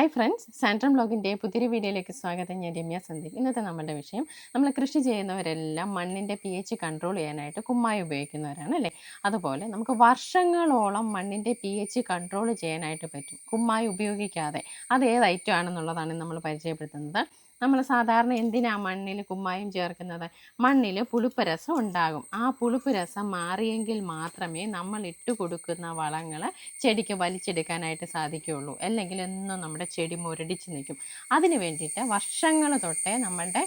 Hi friends സാൻട്രം ബ്ലോഗിന്റെ പുതിയൊരു വീഡിയോയിലേക്ക് സ്വാഗതം. ഞാൻ രമ്യ സന്ദീപ്. ഇന്നത്തെ നമ്മുടെ വിഷയം നമ്മൾ കൃഷി ചെയ്യുന്നവരെല്ലാം മണ്ണിന്റെ പി എച്ച് കൺട്രോൾ ചെയ്യാനായിട്ട് കുമ്മായി ഉപയോഗിക്കുന്നവരാണ് അല്ലേ? അതുപോലെ നമുക്ക് വർഷങ്ങളോളം മണ്ണിന്റെ പി എച്ച് കൺട്രോൾ ചെയ്യാനായിട്ട് പറ്റും. കുമ്മായി ഉപയോഗിക്കാതെ അത് ഏത് ഐറ്റം ആണെന്നുള്ളതാണ് നമ്മൾ പരിചയപ്പെടുത്തുന്നത്. നമ്മൾ സാധാരണ എന്തിനാ മണ്ണിൽ കുമ്മായം ചേർക്കുന്നത്? മണ്ണിൽ പുളിപ്പ് രസം ഉണ്ടാകും. ആ പുളിപ്പ് രസം മാറിയെങ്കിൽ മാത്രമേ നമ്മൾ ഇട്ട് കൊടുക്കുന്ന വളങ്ങൾ ചെടിക്ക് വലിച്ചെടുക്കാനായിട്ട് സാധിക്കുകയുള്ളൂ. അല്ലെങ്കിൽ എന്നും നമ്മുടെ ചെടി മുരടിച്ച് നിൽക്കും. അതിന് വേണ്ടിയിട്ട് വർഷങ്ങൾ തൊട്ടേ നമ്മളുടെ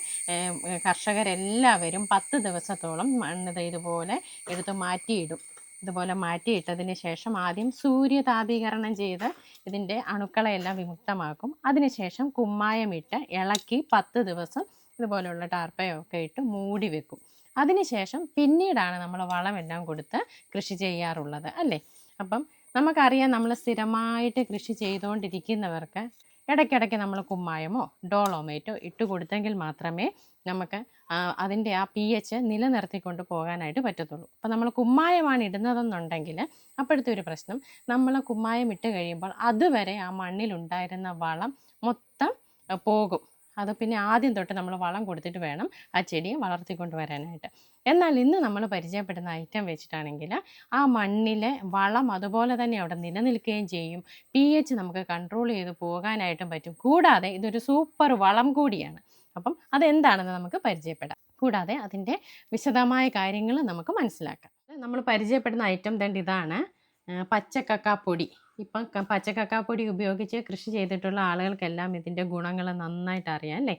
കർഷകരെല്ലാവരും പത്ത് ദിവസത്തോളം മണ്ണ് ഇതുപോലെ എടുത്ത് മാറ്റിയിടും. ഇതുപോലെ മാറ്റിയിട്ടതിന് ശേഷം ആദ്യം സൂര്യതാപീകരണം ചെയ്ത് ഇതിന്റെ അണുക്കളെല്ലാം വിമുക്തമാക്കും. അതിനുശേഷം കുമ്മായമിട്ട് ഇളക്കി പത്ത് ദിവസം ഇതുപോലെയുള്ള ടാർപ്പയൊക്കെ ഇട്ട് മൂടി വെക്കും. അതിനുശേഷം പിന്നീടാണ് നമ്മൾ വളമെല്ലാം കൊടുത്ത് കൃഷി ചെയ്യാറുള്ളത് അല്ലേ? അപ്പം നമുക്കറിയാം നമ്മൾ സ്ഥിരമായിട്ട് കൃഷി ചെയ്തുകൊണ്ടിരിക്കുന്നവർക്ക് ഇടയ്ക്കിടയ്ക്ക് നമ്മൾ കുമ്മായമോ ഡോളോമേറ്റോ ഇട്ട് കൊടുത്തെങ്കിൽ മാത്രമേ നമുക്ക് അതിന്റെ ആ പി എച്ച് നിലനിർത്തിക്കൊണ്ട് പോകാനായിട്ട് പറ്റത്തുള്ളൂ. അപ്പോൾ നമ്മൾ കുമ്മായമാണ് ഇടുന്നതെന്നുണ്ടെങ്കിൽ അപ്പോഴത്തെ ഒരു പ്രശ്നം നമ്മൾ കുമ്മായം ഇട്ട് കഴിയുമ്പോൾ അതുവരെ ആ മണ്ണിലുണ്ടായിരുന്ന വളം മൊത്തം പോകും. അത് പിന്നെ ആദ്യം തൊട്ട് നമ്മൾ വളം കൊടുത്തിട്ട് വേണം ആ ചെടിയെ വളർത്തിക്കൊണ്ട് വരാനായിട്ട്. എന്നാൽ ഇന്ന് നമ്മൾ പരിചയപ്പെടുന്ന ഐറ്റം വെച്ചിട്ടാണെങ്കിൽ ആ മണ്ണിലെ വളം അതുപോലെ തന്നെ അവിടെ നിലനിൽക്കുകയും ചെയ്യും. പി എച്ച് നമുക്ക് കൺട്രോൾ ചെയ്ത് പോകാനായിട്ടും പറ്റും. കൂടാതെ ഇതൊരു സൂപ്പർ വളം കൂടിയാണ്. അപ്പം അതെന്താണെന്ന് നമുക്ക് പരിചയപ്പെടാം. കൂടാതെ അതിന്റെ വിശദമായ കാര്യങ്ങൾ നമുക്ക് മനസ്സിലാക്കാം. നമ്മൾ പരിചയപ്പെടുന്ന ഐറ്റം തന്നെ ഇതാണ് പച്ചക്കക്കാ പച്ചക്കക്കാപ്പൊടി ഇപ്പം പച്ചക്കക്കാപ്പൊടി ഉപയോഗിച്ച് കൃഷി ചെയ്തിട്ടുള്ള ആളുകൾക്കെല്ലാം ഇതിന്റെ ഗുണങ്ങൾ നന്നായിട്ട് അറിയാം അല്ലേ?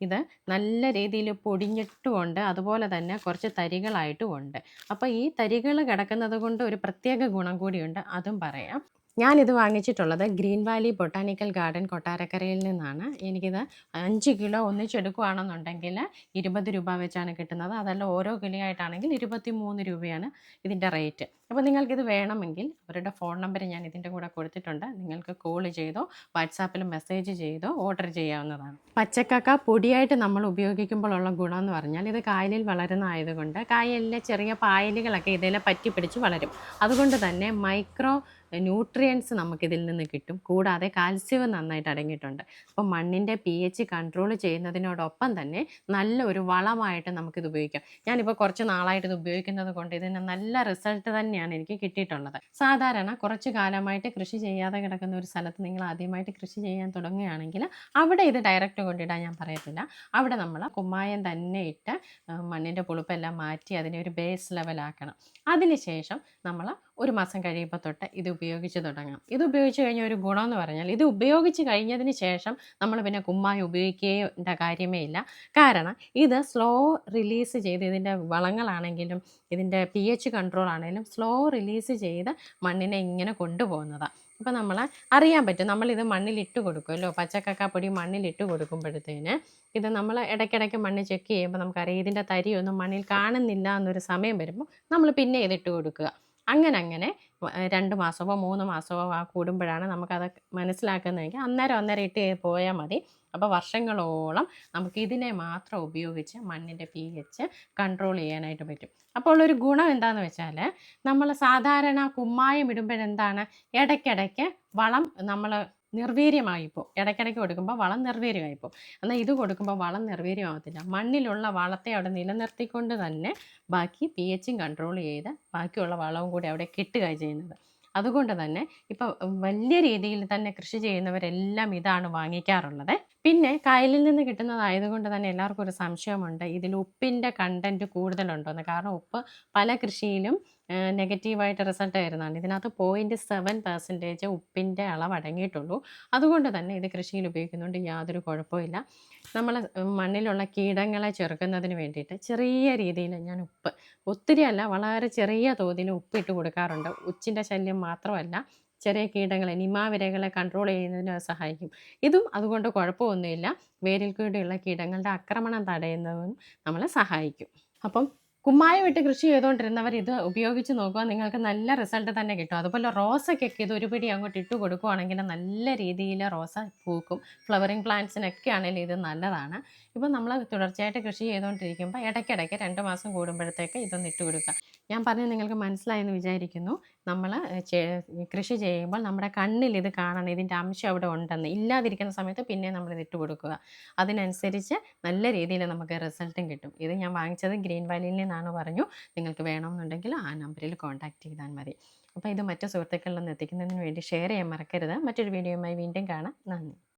ഇത് നല്ല രീതിയിൽ പൊടിഞ്ഞിട്ടുമുണ്ട് അതുപോലെ തന്നെ കുറച്ച് തരികളായിട്ടുമുണ്ട്. അപ്പോൾ ഈ തരികൾ കിടക്കുന്നത് കൊണ്ട് ഒരു പ്രത്യേക ഗുണം കൂടിയുണ്ട് അതും പറയാം. ഞാനിത് വാങ്ങിച്ചിട്ടുള്ളത് ഗ്രീൻ വാലി ബൊട്ടാനിക്കൽ ഗാർഡൻ കൊട്ടാരക്കരയിൽ നിന്നാണ്. എനിക്കിത് അഞ്ച് കിലോ ഒന്നിച്ചെടുക്കുകയാണെന്നുണ്ടെങ്കിൽ ഇരുപത് രൂപ വെച്ചാണ് കിട്ടുന്നത്. അതല്ല ഓരോ കിലോ ആയിട്ടാണെങ്കിൽ ഇരുപത്തി മൂന്ന് രൂപയാണ് ഇതിന്റെ റേറ്റ്. അപ്പോൾ നിങ്ങൾക്കിത് വേണമെങ്കിൽ അവരുടെ ഫോൺ നമ്പർ ഞാൻ ഇതിന്റെ കൂടെ കൊടുത്തിട്ടുണ്ട്. നിങ്ങൾക്ക് കോൾ ചെയ്തോ വാട്സാപ്പിൽ മെസ്സേജ് ചെയ്തോ ഓർഡർ ചെയ്യാവുന്നതാണ്. പച്ചക്കക്ക പൊടിയായിട്ട് നമ്മൾ ഉപയോഗിക്കുമ്പോഴുള്ള ഗുണം എന്ന് പറഞ്ഞാൽ ഇത് കായലിൽ വളരുന്ന ആയതുകൊണ്ട് കായലിലെ ചെറിയ പായലുകളൊക്കെ ഇതിൽ പറ്റി പിടിച്ച് വളരും. അതുകൊണ്ട് തന്നെ മൈക്രോ ന്യൂട്രിയൻസ് നമുക്കിതിൽ നിന്ന് കിട്ടും. കൂടാതെ കാൽസ്യവും നന്നായിട്ട് അടങ്ങിയിട്ടുണ്ട്. അപ്പോൾ മണ്ണിന്റെ പി എച്ച് കൺട്രോൾ ചെയ്യുന്നതിനോടൊപ്പം തന്നെ നല്ല ഒരു വളമായിട്ട് നമുക്കിത് ഉപയോഗിക്കാം. ഞാനിപ്പോൾ കുറച്ച് നാളായിട്ട് ഇത് ഉപയോഗിക്കുന്നത് കൊണ്ട് ഇതിന് നല്ല റിസൾട്ട് തന്നെയാണ് എനിക്ക് കിട്ടിയിട്ടുള്ളത്. സാധാരണ കുറച്ച് കാലമായിട്ട് കൃഷി ചെയ്യാതെ കിടക്കുന്ന ഒരു സ്ഥലത്ത് നിങ്ങൾ ആദ്യമായിട്ട് കൃഷി ചെയ്യാൻ തുടങ്ങുകയാണെങ്കിൽ അവിടെ ഇത് ഡയറക്റ്റ് കൊണ്ടിടാൻ ഞാൻ പറയത്തില്ല. അവിടെ നമ്മൾ കുമ്മായം തന്നെ ഇട്ട് മണ്ണിന്റെ പുളിപ്പെല്ലാം മാറ്റി അതിനെ ഒരു ബേസ് ലെവലാക്കണം അതിനുശേഷം നമ്മൾ ഒരു മാസം കഴിയുമ്പോൾ തൊട്ട് ഇത് ഉപയോഗിച്ച് തുടങ്ങാം. ഇത് ഉപയോഗിച്ച് കഴിഞ്ഞ ഒരു ഗുണമെന്ന് പറഞ്ഞാൽ ഇത് ഉപയോഗിച്ച് കഴിഞ്ഞതിന് ശേഷം നമ്മൾ പിന്നെ കുമ്മായി ഉപയോഗിക്കേണ്ട കാര്യമേ ഇല്ല. കാരണം ഇത് സ്ലോ റിലീസ് ചെയ്ത് ഇതിന്റെ വളങ്ങളാണെങ്കിലും ഇതിന്റെ പി എച്ച് കൺട്രോൾ ആണെങ്കിലും സ്ലോ റിലീസ് ചെയ്ത് മണ്ണിനെ ഇങ്ങനെ കൊണ്ടുപോകുന്നതാണ് അപ്പോൾ നമ്മൾ അറിയാൻ പറ്റും. നമ്മളിത് മണ്ണിലിട്ട് കൊടുക്കുമല്ലോ പച്ചക്കക്കാപ്പൊടി മണ്ണിലിട്ട് കൊടുക്കുമ്പോഴത്തേന് ഇത് നമ്മൾ ഇടയ്ക്കിടയ്ക്ക് മണ്ണ് ചെക്ക് ചെയ്യുമ്പോൾ നമുക്കറിയാം ഇതിന്റെ തരിയൊന്നും മണ്ണിൽ കാണുന്നില്ല എന്നൊരു സമയം വരുമ്പോൾ നമ്മൾ പിന്നെ ഇതിട്ട് കൊടുക്കുക. അങ്ങനെ അങ്ങനെ രണ്ട് മാസമോ മൂന്ന് മാസമോ കൂടുമ്പോഴാണ് നമുക്കത് മനസ്സിലാക്കുന്നതെങ്കിൽ അന്നേരം അന്നേരം ഇട്ട് പോയാൽ മതി. അപ്പോൾ വർഷങ്ങളോളം നമുക്ക് ഇതിനെ മാത്രം ഉപയോഗിച്ച് മണ്ണിന്റെ പി എച്ച് കൺട്രോൾ ചെയ്യാനായിട്ട് പറ്റും. അപ്പോൾ ഒരു ഗുണം എന്താണെന്ന് വെച്ചാൽ നമ്മൾ സാധാരണ കുമ്മായം ഇടുമ്പോഴെന്താണ്? ഇടയ്ക്കിടയ്ക്ക് വളം നമ്മൾ നിർവീര്യമായിപ്പോൾ ഇടയ്ക്കിടയ്ക്ക് കൊടുക്കുമ്പോൾ വളം നിർവീര്യമായിപ്പോൾ എന്നാൽ ഇത് കൊടുക്കുമ്പോൾ വളം നിർവീര്യമാകത്തില്ല മണ്ണിലുള്ള വളത്തെ അവിടെ നിലനിർത്തിക്കൊണ്ട് തന്നെ ബാക്കി പി എച്ചും കൺട്രോൾ ചെയ്ത് ബാക്കിയുള്ള വളവും കൂടി അവിടെ കിട്ടുക ചെയ്യുന്നത്. അതുകൊണ്ട് തന്നെ ഇപ്പോൾ വലിയ രീതിയിൽ തന്നെ കൃഷി ചെയ്യുന്നവരെല്ലാം ഇതാണ് വാങ്ങിക്കാറുള്ളത്. പിന്നെ കായലിൽ നിന്ന് കിട്ടുന്നതായതുകൊണ്ട് തന്നെ എല്ലാവർക്കും ഒരു സംശയമുണ്ട്. ഇതിൽ ഉപ്പിന്റെ കണ്ടന്റ് കൂടുതലുണ്ടോയെന്ന് കാരണം ഉപ്പ് പല കൃഷിയിലും നെഗറ്റീവായിട്ട് റിസൾട്ട് വരുന്നതാണ് ഇതിനകത്ത് പോയിന്റ് സെവൻ പെർസെന്റേജ് ഉപ്പിന്റെ അളവ് അടങ്ങിയിട്ടുള്ളൂ. അതുകൊണ്ട് തന്നെ ഇത് കൃഷിയിൽ ഉപയോഗിക്കുന്നതുകൊണ്ട് യാതൊരു കുഴപ്പമില്ല നമ്മൾ മണ്ണിലുള്ള കീടങ്ങളെ ചെറുക്കുന്നതിന് വേണ്ടിയിട്ട് ചെറിയ രീതിയിൽ ഞാൻ ഉപ്പ് ഒത്തിരി അല്ല വളരെ ചെറിയ തോതിൽ ഉപ്പിട്ട് കൊടുക്കാറുണ്ട്. ഉച്ചിന്റെ ശല്യം മാത്രമല്ല ചെറിയ കീടങ്ങളെ നിമാവിരകളെ കൺട്രോൾ ചെയ്യുന്നതിന് സഹായിക്കും. ഇതും അതുകൊണ്ട് കുഴപ്പമൊന്നുമില്ല. വേരിൽ കൂടെയുള്ള കീടങ്ങളുടെ ആക്രമണം തടയുന്നതും നമ്മളെ സഹായിക്കും. അപ്പം കുമ്മായം ഇട്ട് കൃഷി ചെയ്തുകൊണ്ടിരുന്നവർ ഇത് ഉപയോഗിച്ച് നോക്കുക നിങ്ങൾക്ക് നല്ല റിസൾട്ട് തന്നെ കിട്ടും. അതുപോലെ റോസയ്ക്കൊക്കെ ഇത് ഒരു പിടി അങ്ങോട്ട് ഇട്ട് കൊടുക്കുകയാണെങ്കിൽ നല്ല രീതിയിൽ റോസ പൂക്കും. ഫ്ലവറിങ് പ്ലാന്റ്സിനൊക്കെ ആണെങ്കിലും ഇത് നല്ലതാണ്. ഇപ്പം നമ്മൾ തുടർച്ചയായിട്ട് കൃഷി ചെയ്തുകൊണ്ടിരിക്കുമ്പോൾ ഇടയ്ക്കിടയ്ക്ക് രണ്ട് മാസം കൂടുമ്പോഴത്തേക്ക് ഇതൊന്ന് ഇട്ട് കൊടുക്കുക. ഞാൻ പറഞ്ഞത് നിങ്ങൾക്ക് മനസ്സിലായെന്ന് വിചാരിക്കുന്നു. നമ്മൾ കൃഷി ചെയ്യുമ്പോൾ നമ്മുടെ കണ്ണിൽ ഇത് കാണണം. ഇതിന്റെ അംശം അവിടെ ഉണ്ടെന്ന്. ഇല്ലാതിരിക്കുന്ന സമയത്ത് പിന്നെ നമ്മൾ ഇത് ഇട്ട് കൊടുക്കുക. അതിനനുസരിച്ച് നല്ല രീതിയിൽ നമുക്ക് റിസൾട്ടും കിട്ടും. ഇത് ഞാൻ വാങ്ങിച്ചത് ഗ്രീൻ വാലിയിൽ നിന്നാണ് പറഞ്ഞു. നിങ്ങൾക്ക് വേണമെന്നുണ്ടെങ്കിൽ ആ നമ്പറിൽ കോൺടാക്റ്റ് ചെയ്താൽ മതി. അപ്പോൾ ഇത് മറ്റു സുഹൃത്തുക്കളിലൊന്ന് എത്തിക്കുന്നതിന് വേണ്ടി ഷെയർ ചെയ്യാൻ മറക്കരുത്. മറ്റൊരു വീഡിയോയുമായി വീണ്ടും കാണാം. നന്ദി.